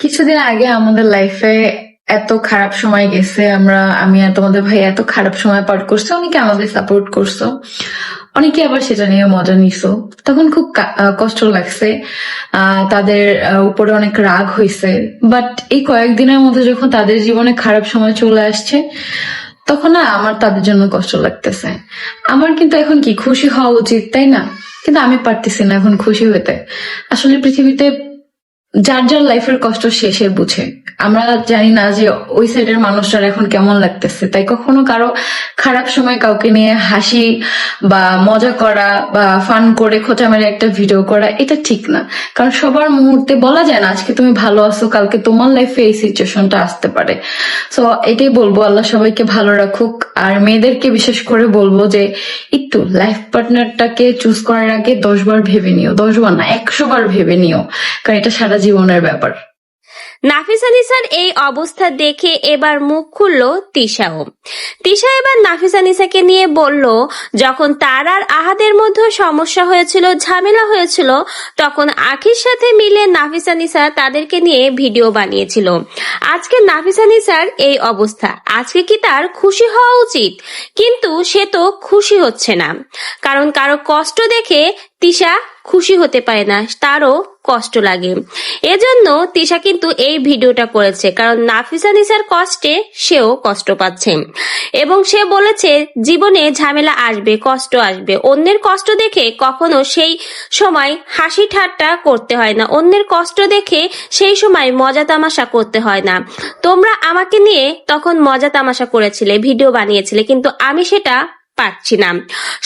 কিছুদিন আগে আমাদের লাইফে এত খারাপ সময় গেছে, আমরা, আমি আর তোমাদের ভাই এত খারাপ সময় পার করছ, অনেকে আমাদের সাপোর্ট করছ, অনেকে আবার সেটা নিয়ে মজা নিছো। তখন খুব কষ্ট লাগছে তাদের উপরে অনেক রাগ হয়েছে বাট এই কয়েকদিনের মধ্যে যখন তাদের জীবনে খারাপ সময় চলে আসছে, তখন না আমার তাদের জন্য কষ্ট লাগতেছে। আমার কিন্তু এখন কি খুশি হওয়া উচিত, তাই না? কিন্তু আমি পারতেছি না এখন খুশি হতে আসলে পৃথিবীতে যার যার লাইফের কষ্ট শেষে বুঝে। আমরা জানি না যে ওই সাইডের মানুষটার এখন কেমন লাগতেছে। তাই কখনো কারও খারাপ সময় কাউকে নিয়ে হাসি বা মজা করা বা ফান করে খোঁচা মেরে একটা ভিডিও করা, এটা ঠিক না। কারণ সবার মুহূর্তে বলা যায় না, আজকে তুমি ভালো আছো, কালকে তোমার লাইফে এই সিচুয়েশনটা আসতে পারে। সো এটাই বলব, আল্লাহ সবাইকে ভালো রাখুক। আর মেয়েদেরকে বিশেষ করে বলব যে, একটু লাইফ পার্টনারটাকে চুজ করার আগে দশবার ভেবে নিও। দশবার না, একশো বার ভেবে নিও। কারণ এটা সারা জীবনের ব্যাপার। নাফিসা নিসার এই অবস্থা দেখে এবার মুখ খুলল তিশাও। তিশা এবার নাফিসা নিসাকে নিয়ে বলল, যখন তার আর আহাদের মধ্যে সমস্যা হয়েছিল, ঝামেলা হয়েছিল, তখন আখির সাথে মিলে নাফিসা নিসা তাদেরকে নিয়ে ভিডিও বানিয়েছিল। আজকে নাফিসা নিসার এই অবস্থা। আজকে কি তার খুশি হওয়া উচিত? কিন্তু সে তো খুশি হচ্ছে না। কারণ কারও কষ্ট দেখে তিশা খুশি হতে পারে না, তারও কষ্ট লাগে। এজন্য তিশা কিন্তু এই ভিডিওটা করেছে, কারণ নাফিসা নিসার কষ্টে সেও কষ্ট পাচ্ছে। এবং সে বলেছে, জীবনে ঝামেলা আসবে, কষ্ট আসবে। অন্যের কষ্ট দেখে কখনো সেই সময় হাসি ঠাট্টা করতে হয় না। অন্যের কষ্ট দেখে সেই সময় মজা তামাশা করতে হয় না। তোমরা আমাকে নিয়ে তখন মজা তামাশা করেছিলে, ভিডিও বানিয়েছিলে, কিন্তু আমি সেটা পাচ্ছি না।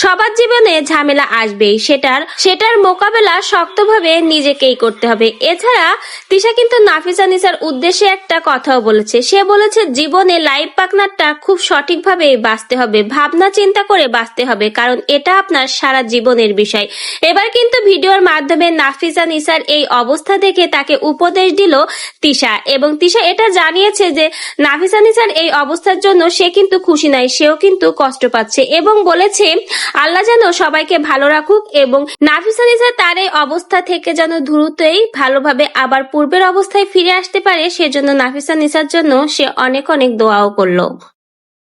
সবার জীবনে ঝামেলা আসবেই সেটার সেটার মোকাবেলা শক্তভাবে নিজেকেই করতে হবে। এছাড়া তিশা কিন্তু নাফিসা নিসার উদ্দেশ্যে একটা কথাও বলেছে। সে বলেছে, জীবনে লাইফ পার্টনারটা খুব সঠিকভাবে বাঁচতে হবে। ভাবনা চিন্তা করে বাঁচতে হবে, কারণ এটা আপনার সারা জীবনের বিষয়। এবার কিন্তু ভিডিওর মাধ্যমে নাফিসা নিসার এই অবস্থা দেখে তাকে উপদেশ দিল তিশা এবং তিশা এটা জানিয়েছে যে, নাফিসা নিসার এই অবস্থার জন্য সে কিন্তু খুশি নাই, সেও কিন্তু কষ্ট পাচ্ছে। এবং বলেছে, আল্লাহ যেন সবাইকে ভালো রাখুক এবং নাফিসা নিসা তার এই অবস্থা থেকে যেন দ্রুতই ভালোভাবে আবার পূর্বের অবস্থায় ফিরে আসতে পারে, সেজন্য নাফিসা নিসার জন্য সে অনেক অনেক দোয়াও করল।